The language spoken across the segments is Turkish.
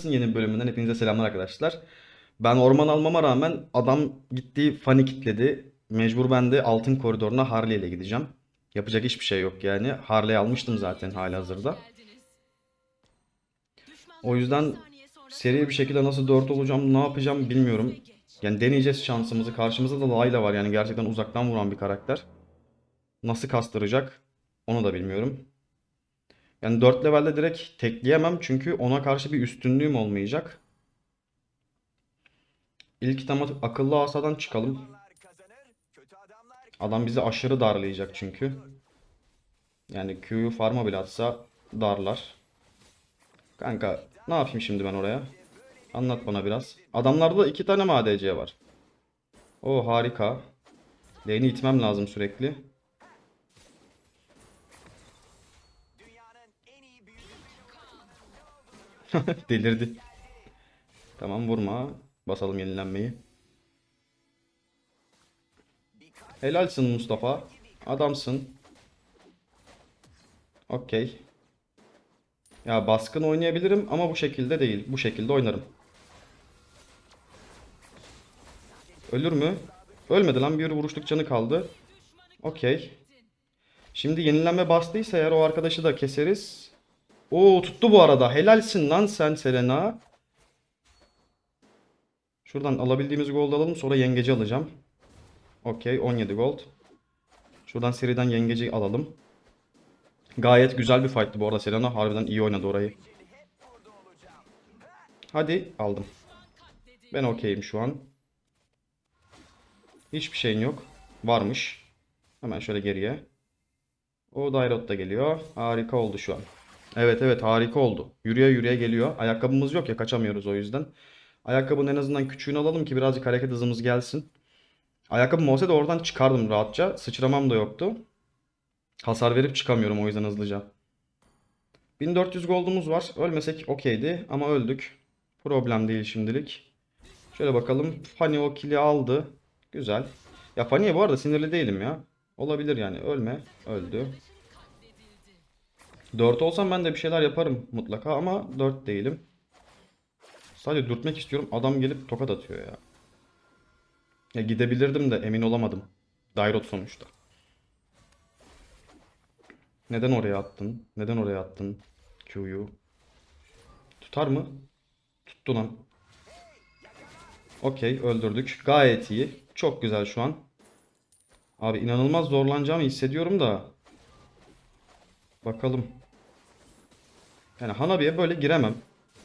Podcast'ın yeni bölümünden hepinize selamlar arkadaşlar. Ben orman almama rağmen adam gitti fani kitledi. Mecbur ben de altın koridoruna Harley ile gideceğim. Yapacak hiçbir şey yok yani. Harley almıştım zaten halihazırda. O yüzden seri bir şekilde nasıl 4 olacağım, ne yapacağım bilmiyorum. Yani deneyeceğiz şansımızı. Karşımızda da Layla var yani gerçekten uzaktan vuran bir karakter. Nasıl kastıracak onu da bilmiyorum. Yani 4 levelde direkt tekleyemem çünkü ona karşı bir üstünlüğüm olmayacak. İlk itama akıllı asadan çıkalım. Adam bizi aşırı darlayacak çünkü. Yani Q'yu farma bile atsa darlar. Kanka ne yapayım şimdi ben oraya? Anlat bana biraz. Adamlarda iki tane mi ADC var? O harika. Lane'i itmem lazım sürekli. Delirdi. Tamam vurma. Basalım yenilenmeyi. Helalsin Mustafa. Adamsın. Okey. Ya baskın oynayabilirim ama bu şekilde değil. Bu şekilde oynarım. Ölür mü? Ölmedi lan. Bir vuruşluk canı kaldı. Okey. Şimdi yenilenme bastıysa eğer o arkadaşı da keseriz. Oo tuttu bu arada. Helalsin lan sen Selena. Şuradan alabildiğimiz gold alalım. Sonra yengeci alacağım. Okey 17 gold. Şuradan seriden yengeci alalım. Gayet güzel bir fight'tı bu arada Selena. Harbiden iyi oynadı orayı. Hadi aldım. Ben okeyim şu an. Hiçbir şeyin yok. Varmış. Hemen şöyle geriye. O Dairot da geliyor. Harika oldu şu an. Evet evet harika oldu. Yürüye yürüye geliyor. Ayakkabımız yok ya kaçamıyoruz o yüzden. Ayakkabının en azından küçüğünü alalım ki birazcık hareket hızımız gelsin. Ayakkabım olsaydı oradan çıkardım rahatça. Sıçramam da yoktu. Hasar verip çıkamıyorum o yüzden hızlıca. 1400 gold'umuz var. Ölmesek okeydi ama öldük. Problem değil şimdilik. Şöyle bakalım. Fanny o kili aldı. Güzel. Ya Fanny'ye bu arada sinirli değilim ya. Olabilir yani. Ölme. Öldü. 4 olsam ben de bir şeyler yaparım mutlaka ama 4 değilim. Sadece dürtmek istiyorum. Adam gelip tokat atıyor ya. Ya gidebilirdim de emin olamadım. Dairot sonuçta. Neden oraya attın? Neden oraya attın Q'yu? Tutar mı? Tuttu lan. Okey öldürdük. Gayet iyi. Çok güzel şu an. Abi inanılmaz zorlanacağımı hissediyorum da. Bakalım. Yani Hanabi'ye böyle giremem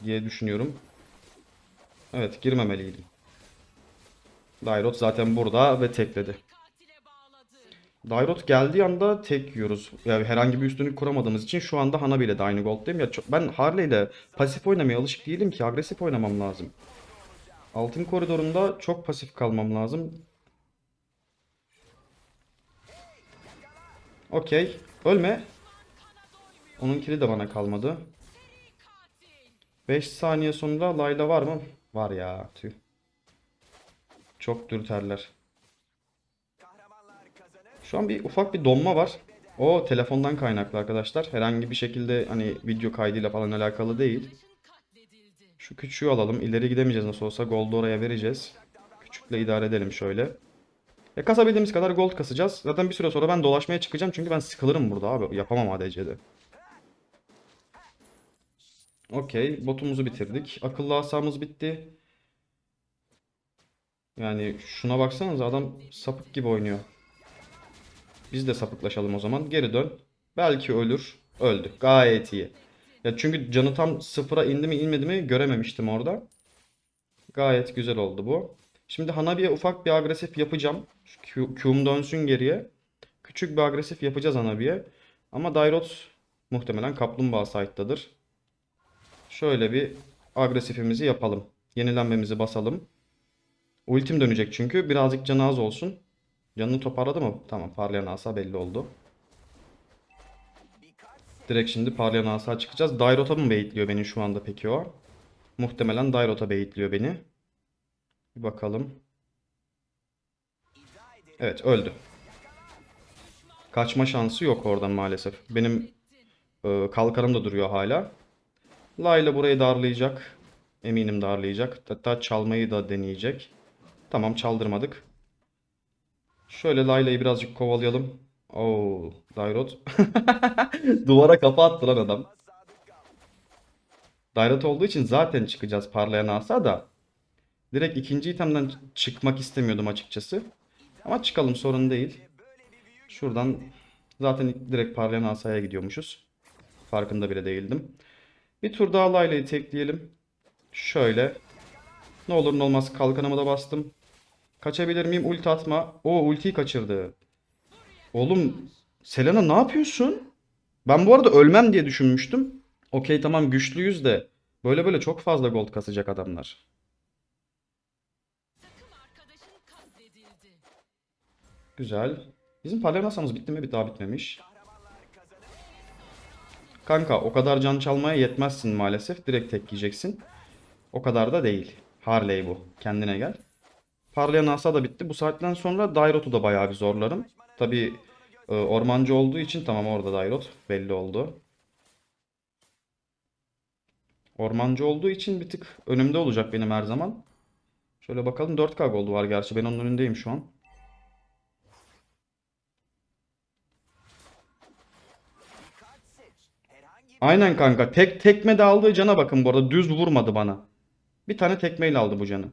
diye düşünüyorum. Evet girmemeliydim. Dairot zaten burada ve tekledi. Dairot geldiği anda tek yiyoruz. Yani herhangi bir üstünlük kuramadığımız için şu anda Hanabi ile de aynı golddayım. Ya ben Harley ile pasif oynamaya alışık değilim ki. Agresif oynamam lazım. Altın koridorunda çok pasif kalmam lazım. Okey. Ölme. Onun kili de bana kalmadı. 5 saniye sonra Layla var mı? Var ya. Tüh. Çok dürterler. Şu an bir ufak bir donma var. O telefondan kaynaklı arkadaşlar. Herhangi bir şekilde hani video kaydıyla falan alakalı değil. Şu küçüğü alalım. İleri gidemeyeceğiz nasıl olsa. Gold'u oraya vereceğiz. Küçükle idare edelim şöyle. E kasabildiğimiz kadar gold kasacağız. Zaten bir süre sonra ben dolaşmaya çıkacağım çünkü ben sıkılırım burada abi. Yapamam ADC'de. Okey. Botumuzu bitirdik. Akıllı asamız bitti. Yani şuna baksanıza adam sapık gibi oynuyor. Biz de sapıklaşalım o zaman. Geri dön. Belki ölür. Öldü. Gayet iyi. Ya çünkü canı tam sıfıra indi mi inmedi mi görememiştim orada. Gayet güzel oldu bu. Şimdi Hanabi'ye ufak bir agresif yapacağım. Q- Q'um dönsün geriye. Küçük bir agresif yapacağız Hanabi'ye. Ama Dairot muhtemelen kaplumbağa site'dadır. Şöyle bir agresifimizi yapalım. Yenilenmemizi basalım. Ultim dönecek çünkü. Birazcık canı az olsun. Canını toparladı mı? Tamam parlayan asa belli oldu. Direkt şimdi parlayan asa çıkacağız. Dairot'a mı baitliyor beni şu anda peki o? Muhtemelen Dairot'a baitliyor beni. Bir bakalım. Evet öldü. Kaçma şansı yok oradan maalesef. Benim e, kalkanım da duruyor hala. Layla burayı darlayacak. eminim darlayacak. Hatta çalmayı da deneyecek. Tamam çaldırmadık. Şöyle Layla'yı birazcık kovalayalım. Oo, Dairot. Duvara kafa attı lan adam. Dairot olduğu için zaten çıkacağız parlayan asa da. Direkt ikinci itemden çıkmak istemiyordum açıkçası. Ama çıkalım sorun değil. Şuradan zaten direkt parlayan asaya gidiyormuşuz. Farkında bile değildim. Bir tur daha Layla'yı tekleyelim. Şöyle. Ne olur ne olmaz kalkanımı da bastım. Kaçabilir miyim? Ulti atma. O ultiyi kaçırdı. Oğlum Selena ne yapıyorsun? Ben bu arada ölmem diye düşünmüştüm. Okey tamam güçlüyüz de böyle böyle çok fazla gold kasacak adamlar. Güzel. Bizim parlayan asamız bitti mi? Bir daha bitmemiş. Kanka o kadar can çalmaya yetmezsin maalesef. Direkt tek yiyeceksin. O kadar da değil. Harley bu. Kendine gel. Parlayan asa da bitti. Bu saatten sonra Dairot'u da bayağı bir zorlarım. Tabi ormancı olduğu için tamam orada Dairot belli oldu. Ormancı olduğu için bir tık önümde olacak benim her zaman. Şöyle bakalım 4K gold var gerçi ben onun önündeyim şu an. Aynen kanka. Tek tekme de aldığı cana bakın bu arada. Düz vurmadı bana. Bir tane tekmeyle aldı bu canı.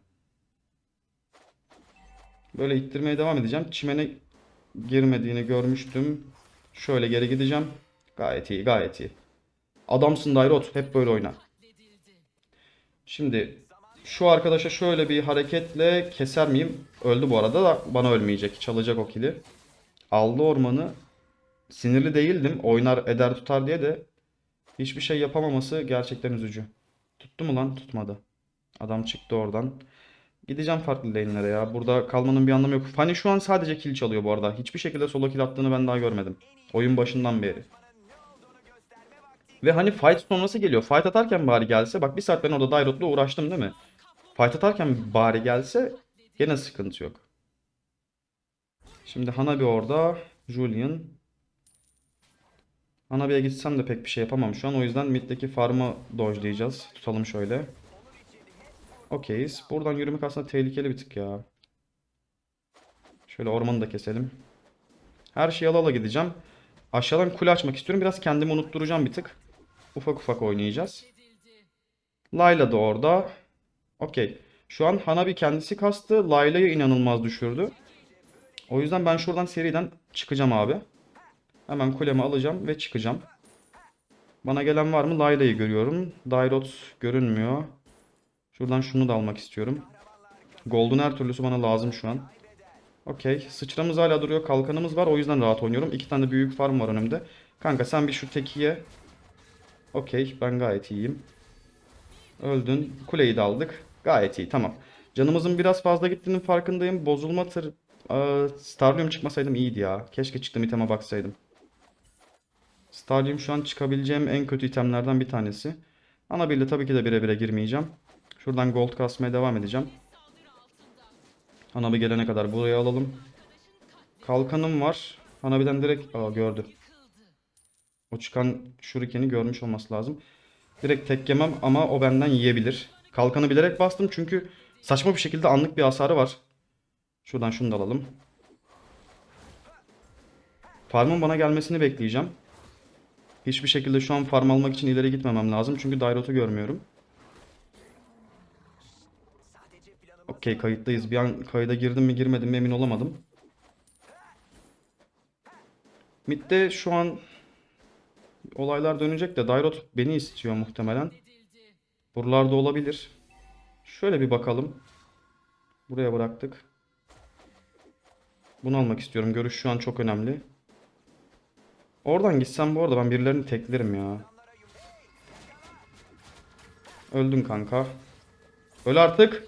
Böyle ittirmeye devam edeceğim. Çimene girmediğini görmüştüm. Şöyle geri gideceğim. Gayet iyi, gayet iyi. Adamsın Dairot. Hep böyle oyna. Şimdi şu arkadaşa şöyle bir hareketle keser miyim? Öldü bu arada da bana ölmeyecek. Çalacak o kili. Aldı ormanı. Sinirli değildim. Oynar eder tutar diye de hiçbir şey yapamaması gerçekten üzücü. Tuttu mu lan? Tutmadı. Adam çıktı oradan. Gideceğim farklı lane'lere ya. Burada kalmanın bir anlamı yok. Fanny şu an sadece kill çalıyor bu arada. Hiçbir şekilde solo kill attığını ben daha görmedim. Oyun başından beri. Ve hani fight sonrası geliyor. Fight atarken bari gelse. Bak bir saat ben orada Dairot'la uğraştım değil mi? Fight atarken bari gelse gene sıkıntı yok. Şimdi Hanabi orada. Julian. Hanabi'ye gitsem de pek bir şey yapamam şu an. O yüzden mid'deki farm'ı dodge'layacağız. Tutalım şöyle. Okeyiz. Buradan yürümek aslında tehlikeli bir tık ya. Şöyle ormanı da keselim. Her şeyi ala ala gideceğim. Aşağıdan kule açmak istiyorum. Biraz kendimi unutturacağım bir tık. Ufak ufak oynayacağız. Layla da orada. Okey. Şu an Hanabi kendisi kastı. Layla'yı inanılmaz düşürdü. O yüzden ben şuradan seriden çıkacağım abi. Hemen kulemi alacağım ve çıkacağım. Bana gelen var mı? Layla'yı görüyorum. Dairot görünmüyor. Şuradan şunu da almak istiyorum. Gold'un her türlüsü bana lazım şu an. Okey. Sıçramız hala duruyor. Kalkanımız var. O yüzden rahat oynuyorum. İki tane büyük farm var önümde. Kanka sen bir şu tekiye. Okey. Ben gayet iyiyim. Öldün. Kuleyi de aldık. Gayet iyi. Tamam. Canımızın biraz fazla gittiğinin farkındayım. Bozulma tır... Starlium çıkmasaydım iyiydi ya. Keşke çıktım iteme baksaydım. Starlium şu an çıkabileceğim en kötü itemlerden bir tanesi. Ana birle tabii ki de bire bire girmeyeceğim. Şuradan gold kasmaya devam edeceğim. Hanabi gelene kadar buraya alalım. Kalkanım var. Hanabi'den direkt... Aa gördü. O çıkan şurikeni görmüş olması lazım. Direkt tek yemem ama o benden yiyebilir. Kalkanı bilerek bastım çünkü saçma bir şekilde anlık bir hasarı var. Şuradan şunu da alalım. Farmın bana gelmesini bekleyeceğim. Hiçbir şekilde şu an farm almak için ileri gitmemem lazım. Çünkü Dairot'u görmüyorum. Okey kayıttayız. Bir an kayıda girdim mi girmedim mi emin olamadım. Mid'de şu an olaylar dönecek de Dairot beni istiyor muhtemelen. Buralarda olabilir. Şöyle bir bakalım. Buraya bıraktık. Bunu almak istiyorum. Görüş şu an çok önemli. Oradan gitsem bu arada ben birilerini teklerim ya. Öldün kanka. Öl artık.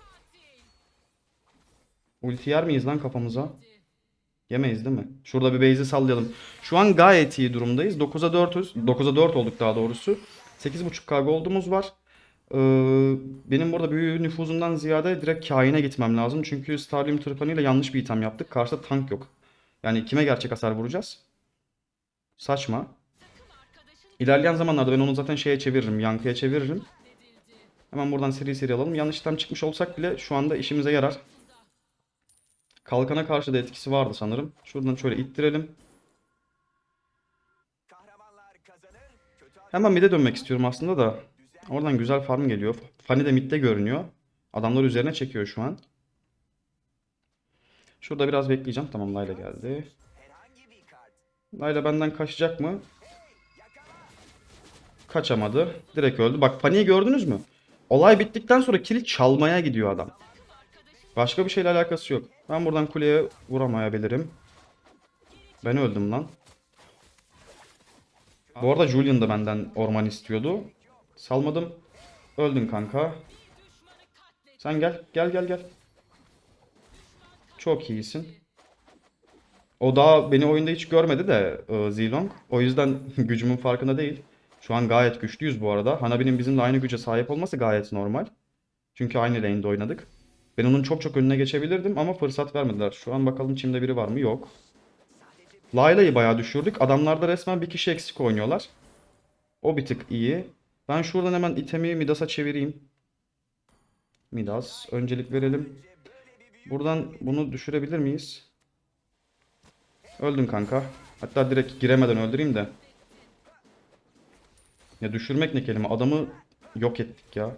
Ulti yer miyiz lan kafamıza? Yemeyiz değil mi? Şurada bir base'i sallayalım. Şu an gayet iyi durumdayız. 9'a 4'üz. 9'a 4 olduk daha doğrusu. 8.5k gold'umuz var. Ee, benim burada büyü nüfuzundan ziyade direkt kaine gitmem lazım. Çünkü Starlium tırpanıyla yanlış bir item yaptık. Karşıda tank yok. Yani kime gerçek hasar vuracağız? Saçma. İlerleyen zamanlarda ben onu zaten şeye çeviririm. Yankıya çeviririm. Hemen buradan seri seri alalım. Yanlış item çıkmış olsak bile şu anda işimize yarar. Kalkana karşı da etkisi vardı sanırım. Şuradan şöyle ittirelim. Hemen mid'e dönmek istiyorum aslında da. Oradan güzel farm geliyor. Fanny de mid'de görünüyor. Adamlar üzerine çekiyor şu an. Şurada biraz bekleyeceğim. Tamam Layla geldi. Layla benden kaçacak mı? Kaçamadı. Direkt öldü. Bak Fanny'yi gördünüz mü? Olay bittikten sonra kill çalmaya gidiyor adam. Başka bir şeyle alakası yok. Ben buradan kuleye vuramayabilirim. Ben öldüm lan. Bu arada Julian da benden orman istiyordu. Salmadım. Öldün kanka. Sen gel. Gel gel gel. Çok iyisin. O daha beni oyunda hiç görmedi de e, Zilong. O yüzden gücümün farkında değil. Şu an gayet güçlüyüz bu arada. Hanabi'nin bizimle aynı güce sahip olması gayet normal. Çünkü aynı lane'de oynadık. Ben onun çok çok önüne geçebilirdim ama fırsat vermediler. Şu an bakalım çimde biri var mı? Yok. Layla'yı bayağı düşürdük. Adamlarda resmen bir kişi eksik oynuyorlar. O bir tık iyi. Ben şuradan hemen itemi Midas'a çevireyim. Midas. Öncelik verelim. Buradan bunu düşürebilir miyiz? Öldün kanka. Hatta direkt giremeden öldüreyim de. Ya düşürmek ne kelime? Adamı yok ettik ya.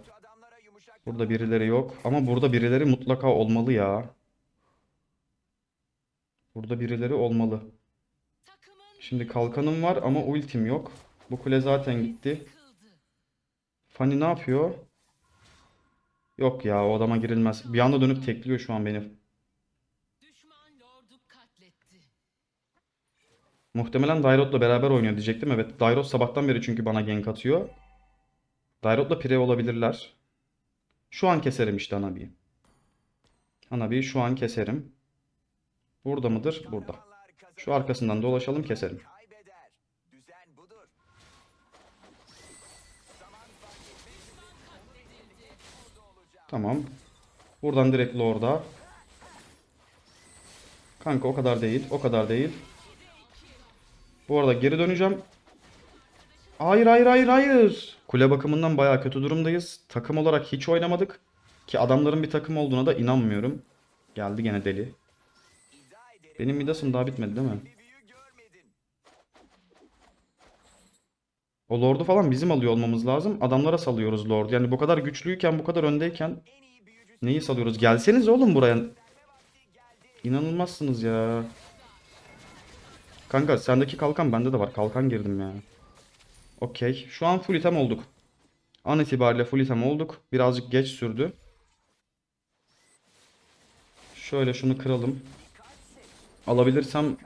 Burada birileri yok. Ama burada birileri mutlaka olmalı ya. Burada birileri olmalı. Şimdi kalkanım var ama ultim yok. Bu kule zaten gitti. Fanny ne yapıyor? Yok ya o adama girilmez. Bir anda dönüp tekliyor şu an beni. Muhtemelen Dairot'la beraber oynuyor diyecektim. Evet Dairot sabahtan beri çünkü bana gank atıyor. Dairot'la pire olabilirler. Şu an keserim işte Hanabi'yi. Hanabi'yi şu an keserim. Burada mıdır? Burada. Şu arkasından dolaşalım keserim. Tamam. Buradan direkt Lord'a. Kanka o kadar değil. O kadar değil. Bu arada geri döneceğim. Hayır hayır hayır hayır. Kule bakımından bayağı kötü durumdayız. Takım olarak hiç oynamadık. Ki adamların bir takım olduğuna da inanmıyorum. Geldi gene deli. Benim Midas'ım daha bitmedi değil mi? O Lord'u falan bizim alıyor olmamız lazım. Adamlara salıyoruz Lord. Yani bu kadar güçlüyken bu kadar öndeyken neyi salıyoruz? Gelseniz oğlum buraya. İnanılmazsınız ya. Kanka sendeki kalkan bende de var. Kalkan girdim ya. Okey. Şu an full item olduk. An itibariyle full item olduk. Birazcık geç sürdü. Şöyle şunu kıralım. Alabilirsem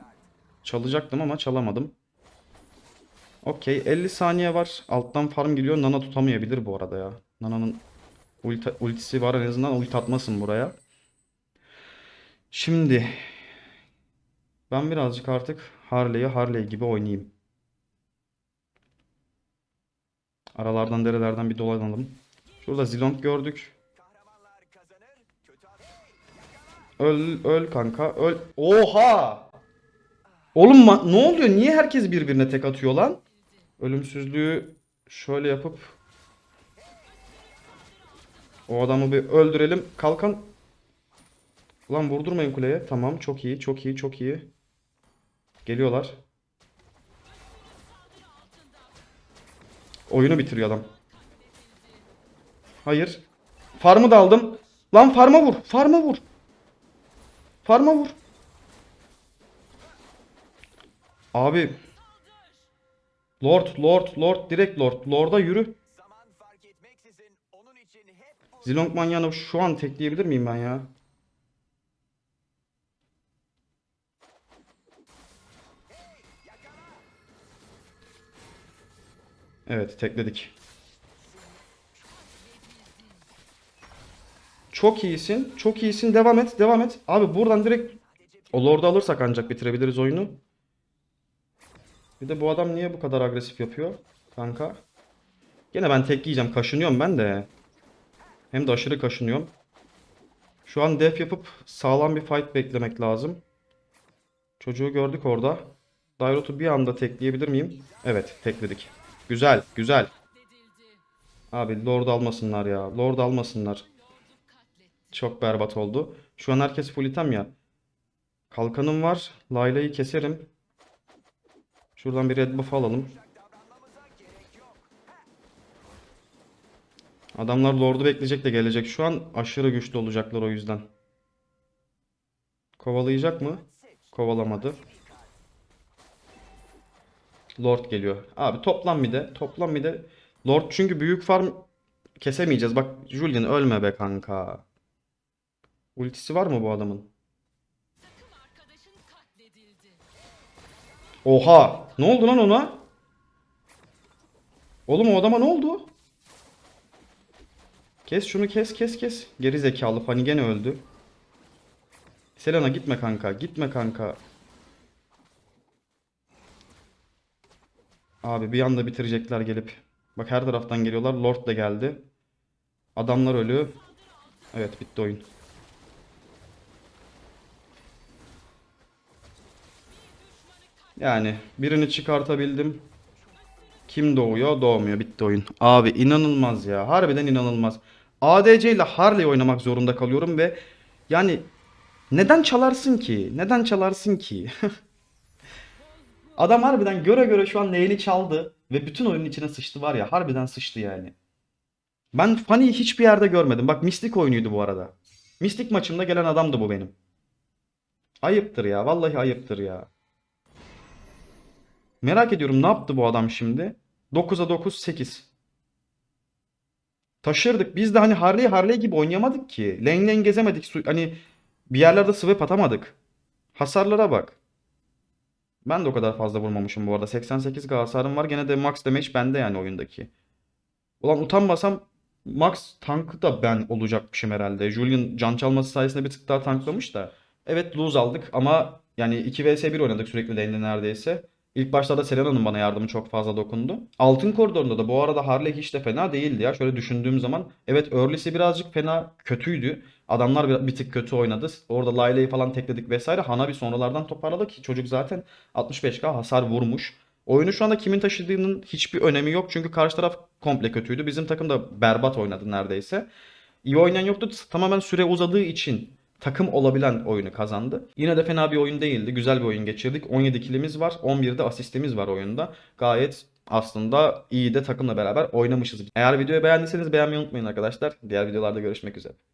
çalacaktım ama çalamadım. Okey. 50 saniye var. Alttan farm geliyor. Nana tutamayabilir bu arada ya. Nana'nın ulti, ultisi var. En azından ulti atmasın buraya. Şimdi ben birazcık artık Harley'e Harley gibi oynayayım. Aralardan derelerden bir dolanalım. Şurada Zilong gördük. Öl öl kanka öl. Oha! Oğlum ne oluyor? Niye herkes birbirine tek atıyor lan? Ölümsüzlüğü şöyle yapıp o adamı bir öldürelim. Kalkan Ulan vurdurmayın kuleye. Tamam çok iyi çok iyi çok iyi. Geliyorlar. Oyunu bitiriyor adam. Hayır. Farmı da aldım. Lan farma vur. Farma vur. Farma vur. Abi. Lord, Lord, Lord, direkt Lord. Lord'a yürü. Zilong manyağını şu an tekleyebilir miyim ben ya? Evet, tekledik. Çok iyisin. Çok iyisin. Devam et. Devam et. Abi buradan direkt o Lord'u alırsak ancak bitirebiliriz oyunu. Bir de bu adam niye bu kadar agresif yapıyor? Kanka. Gene ben tek yiyeceğim. Kaşınıyorum ben de. Hem de aşırı kaşınıyorum. Şu an def yapıp sağlam bir fight beklemek lazım. Çocuğu gördük orada. Dairot'u bir anda tekleyebilir miyim? Evet, tekledik. Güzel, güzel. Abi Lord almasınlar ya. Lord almasınlar. Çok berbat oldu. Şu an herkes full item ya. Kalkanım var. Layla'yı keserim. Şuradan bir red buff alalım. Adamlar Lord'u bekleyecek de gelecek. Şu an aşırı güçlü olacaklar o yüzden. Kovalayacak mı? Kovalamadı. Lord geliyor. Abi toplan bir de. Toplan bir de. Lord çünkü büyük farm kesemeyeceğiz. Bak Julian ölme be kanka. Ultisi var mı bu adamın? Oha! Ne oldu lan ona? Oğlum o adama ne oldu? Kes şunu kes kes kes. Geri zekalı Fanny gene öldü. Selena gitme kanka. Gitme kanka. Abi bir anda bitirecekler gelip. Bak her taraftan geliyorlar. Lord da geldi. Adamlar ölü. Evet bitti oyun. Yani birini çıkartabildim. Kim doğuyor? Doğmuyor. Bitti oyun. Abi inanılmaz ya. Harbiden inanılmaz. ADC ile Harley oynamak zorunda kalıyorum ve yani neden çalarsın ki? Neden çalarsın ki? Adam harbiden göre göre şu an neyini çaldı ve bütün oyunun içine sıçtı var ya. Harbiden sıçtı yani. Ben Fanny'yi hiçbir yerde görmedim. Bak Mystic oyunuydu bu arada. Mystic maçımda gelen adamdı bu benim. Ayıptır ya. Vallahi ayıptır ya. Merak ediyorum ne yaptı bu adam şimdi? 9'a 9 8. Taşırdık. Biz de hani Harley Harley gibi oynayamadık ki. Lane lane gezemedik. Hani bir yerlerde swipe atamadık. Hasarlara bak. Ben de o kadar fazla vurmamışım bu arada. 88 hasarım var. Gene de max damage bende yani oyundaki. Ulan utanmasam max tankı da ben olacakmışım herhalde. Julian can çalması sayesinde bir tık daha tanklamış da. Evet lose aldık ama yani 2 vs 1 oynadık sürekli lane'de neredeyse. İlk başlarda Selena'nın bana yardımı çok fazla dokundu. Altın koridorunda da bu arada Harley hiç de fena değildi ya. Şöyle düşündüğüm zaman evet early'si birazcık fena kötüydü. Adamlar bir, bir tık kötü oynadı. Orada Layla'yı falan tekledik vesaire. Hanabi sonralardan toparladı ki çocuk zaten 65k hasar vurmuş. Oyunu şu anda kimin taşıdığının hiçbir önemi yok. Çünkü karşı taraf komple kötüydü. Bizim takım da berbat oynadı neredeyse. İyi oynayan yoktu. Tamamen süre uzadığı için takım olabilen oyunu kazandı. Yine de fena bir oyun değildi. Güzel bir oyun geçirdik. 17 kilimiz var. 11 de asistimiz var oyunda. Gayet aslında iyi de takımla beraber oynamışız. Eğer videoyu beğendiyseniz beğenmeyi unutmayın arkadaşlar. Diğer videolarda görüşmek üzere.